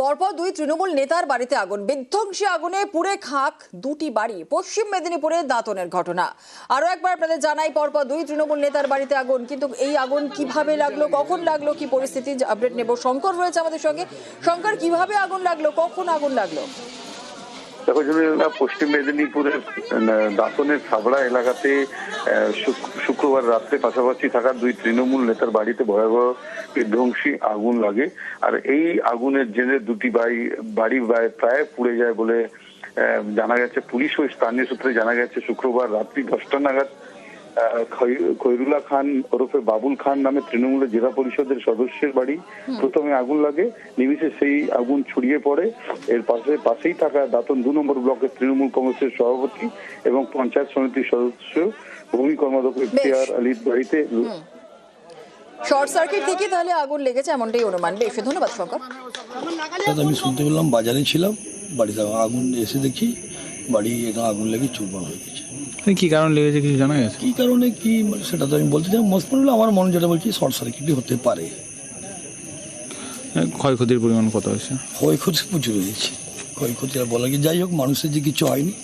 পরপর দুই তৃণমূল নেতার বাড়িতে আগুন। বিধ্বংসী আগুনে পুড়ে খাক দুটি বাড়ি। পশ্চিম মেদিনীপুরে দাঁতনের ঘটনা। আরও একবার আপনাদের জানাই, পরপর দুই তৃণমূল নেতার বাড়িতে আগুন। কিন্তু এই আগুন কীভাবে লাগল, কখন লাগল, কি পরিস্থিতি? আপডেট নেব। শঙ্কর রয়েছে আমাদের সঙ্গে। শঙ্কর, কীভাবে আগুন লাগল, কখন আগুন লাগল? দেখো পশ্চিম মেদিনীপুরের দাঁতনের সাবড়া এলাকাতে শুক্রবার রাত্রে পাশাপাশি থাকা দুই তৃণমূল নেতার বাড়িতে ভয়াবহ বিধ্বংসী আগুন লাগে। আর এই আগুনের জেনে দুটি বাড়ি বাড়ি প্রায়- পুড়ে যায় বলে জানা গেছে। পুলিশ ও স্থানীয় সূত্রে জানা গেছে, শুক্রবার রাত্রি দশটা নাগাদ খৈরুল্লাহ খান ওরফে বাবুল খান নামে তৃণমূলের জেলা পরিষদের সদস্যের বাড়ি। প্রথমে আগুন লাগে নিমিষে সেই আগুন ছড়িয়ে পড়ে। এর পাশে পাশেই থাকা দাতন দু নম্বর ব্লকের তৃণমূল কংগ্রেসের সভাপতি এবং পঞ্চায়েত সমিতির সদস্য ভূমি কর্মাধ্যক্ষ ইফতিয়ার আলীর বাড়িতে শর্ট সার্কিট থেকে তাহলে আগুন লেগেছে এমনটাই অনুমান। বেশ ধন্যবাদ শঙ্কর। আমি শুনতে পেলাম বাজারে ছিলাম বাড়িতে আগুন এসে দেখি বাড়ি এখানে আগুন লেগে চুরমার হয়ে গেছে। কি কারণ লেগেছে কিছু জানা গেছে? কী কারণে কি মানে সেটা তো আমি বলতে চাই মোস্ট প্রবলেম আমার মনে যেটা বলছি শর্ট সার্কিটই হতে পারে। ক্ষয়ক্ষতির পরিমাণ কত হয়েছে? ক্ষয়ক্ষতি প্রচুর হয়েছে। ক্ষয়ক্ষতি আর বলা কি যাই হোক মানুষের যে কিছু হয়নি।